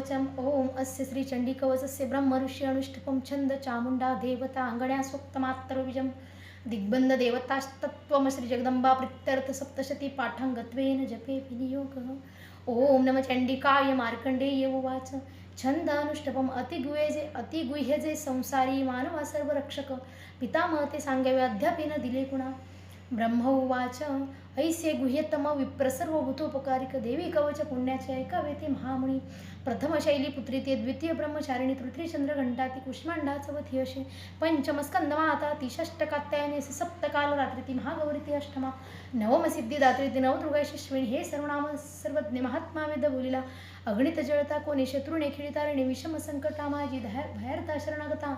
कवचम ओम अस्य श्री चंडी कवचस्य ब्रह्म ऋषी अनुष्ठपम छंद चामुंडा देवता अंगण्या सूक्तमात्र विजम दिग्बंध देवतास्तत्वम श्री जगदंबा प्रित्यर्थ सप्तशती पाठांगत्वेन जपे विनियोग। ओम नम चंडिकाय मार्कंडेय उवाच। छंद अनुष्ठपम अतिगुह्यजे अतिगुह्यजे संसारी मानवा सर्व रक्षक पितामह ते सांगावे अद्यापि न दिले कुणा ब्रह्म उवाच। ऐसे गुह्यतम विप्रसर्व भूतोपकारिक देवी कवच पुण्याचे ऐकावे ते महामुनी. प्रथम शैली पुत्री ते द्वितीय ब्रह्मचारिणी तृतीय चंद्र घंटाती कुष्मांडा चवथी असे. पंचम स्कंद माता ती षष्टकात्यायने सप्तकाल रात्री ती महागौरी ती अष्टमा. नवम सिद्धी दात्री ती नवदुर्गाशिश्विणी हे सर्वनाम सर्वज्ञ महात्मा वेद बोलिला. अगणित जळता कोणी शत्रुने खिळितारिणी विषम संकटा माझी धैर भैरता शरणागता.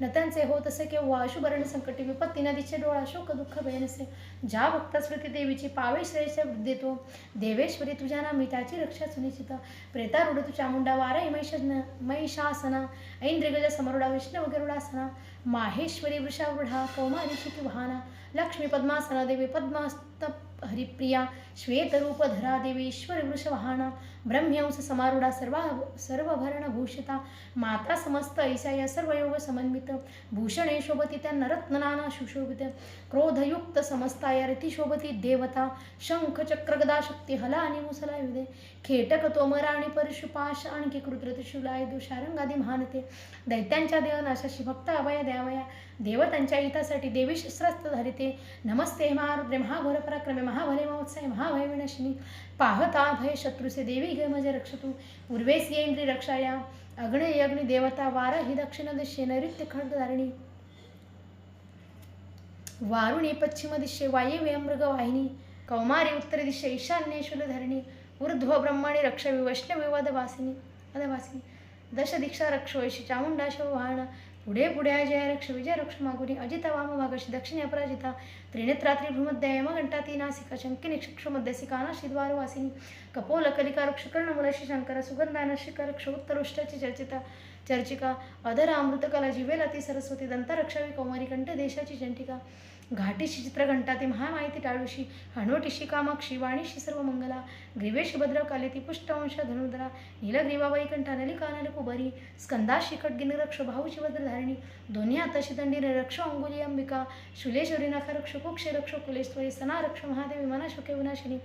न त्यांचे हो तसे केव्हा अशुभरण संकटी विपत्ती नदीचे डोळा शोक दुःख भयनसे. ज्या भक्त स्मृती देवीची पावे श्रेयश देतो. देवेश्वरी तुझ्या ना त्याची रक्षा सुनिश्चित. प्रेतारूढ तुझ्या चामुंडा वाराई महिष महिषासना ऐंद्रिगज समरुडा विष्णव गरुडासना. माहेश्वरी वृषावृढा कौमारी शिकी वाहना. लक्ष्मी पद्मासना देवी पद्मास्त हरिप्रिया श्वेतरूपधरा देवी ईश्वरी वृषवाहना ब्रह्मंस समारूढा सर्वा सर्वभरण भूषिता माता समस्त ऐसा या सर्व योग समन्वित भूषणे शोभती त्या रत्ननाना सुशोभित क्रोधयुक्त समस्ता या रतिशोभती देवता शंख चक्रगदा शक्ती हला आणि मुसला खेटक तोमरा आणि परशुपाश आणखी कृत्र त्रिशूलाय महानते दैत्यांच्या देवनाशाशी भक्त अभय द्यावया देवतांच्या हितासाठी देवी शस्त्रास्त्र धरिते. नमस्ते महारुद्रे महाघोर पराक्रमे महाभले महोत्सय महाभय विनाशिनी. पाहता भय शत्रुसे देवी घे मजे रक्षतु. पूर्वेस येंद्री रक्षाया. अग्ने अग्नि देवता वार ही दक्षिण दिशे नैऋत्य खड्गधारिणी. वारुणी पश्चिम दिशे वायव्य मृग वाहिनी. कौमारी उत्तर दिशे ईशान्य शूलधरणी ऊर्ध्व ब्रह्माणी रक्षवी वैष्णवी वदवासिनी वदवासिनी. दश दीक्षा रक्ष वैशी चामुंडा वाहन. पुढे पुढे जय रक्ष विजय रक्ष मागुनी अजिता वाम भागशी दक्षिणे अपराजिता त्रिनेत्रात्री भ्रूमध्ये यमघंटा ती नासिका शंकिनी क्षक्ष मध्यसी कपोलकलिका द्वारवासिनी कपोल कलिका शंकर सुगंधान शिखर रक्ष उत्तरोष्टाची चर्चिता. चर्चिका अधरा अमृतकला जीवेला ती सरस्वती दंतरक्षावी कौमारी कंठ देशाची चंटिका घाटीशी चित्रघंटा ती महामाहिती टाळूशी हनवटीशी कामाक्षी वाणीशी सर्व मंगला. ग्रीवेशी भद्रकाली ती पुष्टवंश धनुर्धरा. नीलग्रीवा वैकंठा नलिका नलकुबरी स्कंदाशी खड्गी निरक्ष भाऊची वज्रधारिणी. दोन्ही हाताशी दंडी रक्ष अंगुली अंबिका. शुलेश्वरी रक्ष कुक्षे रक्ष कुलेश्वरी. सना रक्ष महादेवी मनाशोके विनाशिनी.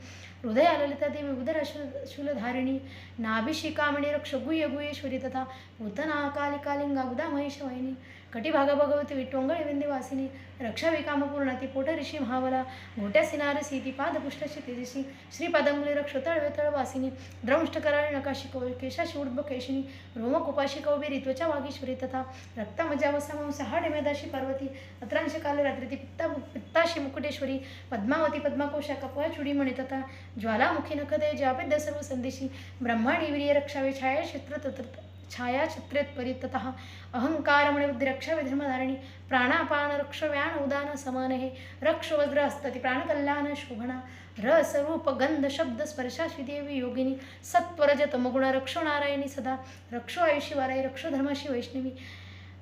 हृदय आललिता देवी उदर शूलधारिणी नाभिशी कामणी रक्ष गुह्य गुहेश्वरी तथा भूतना काली महेश गुदा कटी भागा भगवती विटोंगळे विंध्यवासिनी रक्षावी कामपूर्णा ती पोटऋषी महावला घोट्या सिनारसी ती पादपुष्टाची तेजसी श्रीपादमुली रक्ष वेतळ वासिनी द्रंष्ट कराळी नकाशी कौ केशाशी उड्ब केशिनी रोमकुपाशी कौबेरी त्वचा वागीश्वरी तथा रक्तमजा वसामांस हाडे पार्वती अत्रांश काले रात्री ती पित्ता पित्ताशी मुकुटेश्वरी पद्मावती पद्माकोशा कपवा चुडीमणी तथा ज्वालामुखी नखदे जापेद्य सर्व संदेशी ब्रह्माणी वीर्य रक्षावे छायाक्षेत्र तत्र छायाचित्रेत परितत अहंकारमणे बुद्धी रक्षावे धर्मधारिणी प्राणापान रक्ष व्याण उदान समान हे रक्ष वज्र असतती प्राणकल्याण शोभना रस रूप गंध शब्द स्पर्शाशी देवी योगिनी सत्वरज तमगुण रक्ष नारायणी सदा रक्षो आयुषी वाराई रक्ष धर्माशी वैष्णवी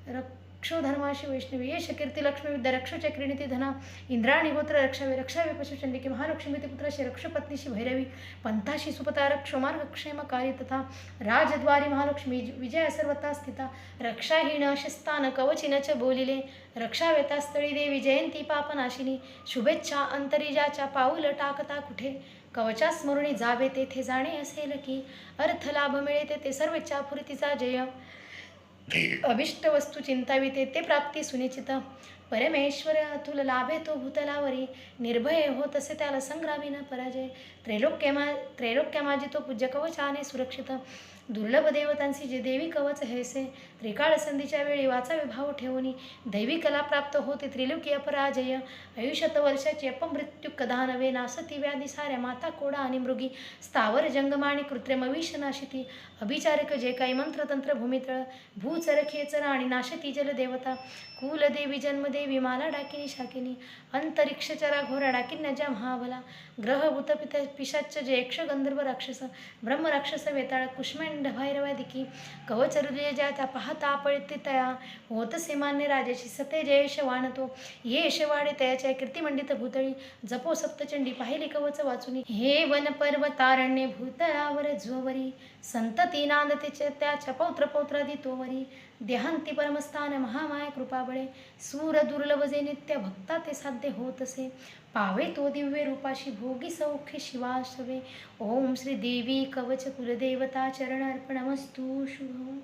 रक्षो धर्माशी वैष्णवी येश कीर्ती लक्ष्मी विद्या रक्ष चक्रिणी धना इंद्राणी गोत्र रक्षावे रक्षावे पशुचंडिके महालक्ष्मी ते पुत्राशी रक्षपत्नीशी भैरवी पंथाशी सुपता रक्ष मार्गक्षेमकारी तथा राजद्वारी महालक्ष्मी विजय सर्वता स्थिता रक्षाहीन शिस्तान कवचिन च बोलिले रक्षावेतास्थळी देवी जयंती पापनाशिनी शुभेच्छा अंतरिजाच्या पाऊल टाकता कुठे? कवचा स्मरणी जावे तेथे जाणे असेल की अर्थ लाभ मिळेते ते सर्वेच्छा पुरतीचा जय. अभिष्ट वस्तू चिंताविते ते प्राप्ती सुनिश्चित। परमेश्वर अतुल लाभे तो भूतलावरी निर्भय हो तसे त्याला संग्रामी न पराजय। त्रैलोक्यमा त्रैलोक्यमाजी तो पूज्य कवचाने सुरक्षित। दुर्लभ देवतांशी जे देवी कवच हैसे त्रिकाळ संधीच्या वेळी वाचावे भाव ठेवणी दैवी कला प्राप्त होते त्रिलोकी अपराजय आयुष्यत वर्षाची अपमृत्यू कदा नवे नासती व्याधी साऱ्या माता कोडा आणि मृगी स्थावर जंगमाणी कृत्रिम विष नाशिती अभिचारिक जे काही मंत्रतंत्र भूमितळ भूचर खेचर आणि नाशती जलदेवता कुलदेवी जन्मदेवी माला डाकिनी शाकिनी अंतरिक्षचरा घोरा डाकिन्या ज्या महाबला ग्रह भूत पिशाच्च जे यक्ष गंधर्व राक्षस ब्रह्मराक्षस वेताळ कुष्मेंड भैरवादिकी. कवच हृदय ज्या पाहता पळते तया. होत मान्य राजाशी सते जयेश वाणतो येश वाडे तयाच्या कीर्तिमंडित भूतळी. जपो सप्तचंडी पाहिली कवच वाचुनी. हे वन पर्वतारण्य भूतळावर झोवरी संतती नांदते त्याच्या पौत्र पौत्रादी तोवरी. देहांती परमस्थान महामाय कृपाबळे सूर दुर्लभ जे नित्य भक्ता ते साध्य होतसे पावे तो दिव्य रूपाशी भोगी सौख्य शिवाशवे ओम श्री देवी कवच कुलदेवता चरण अर्पणमस्तू शुभ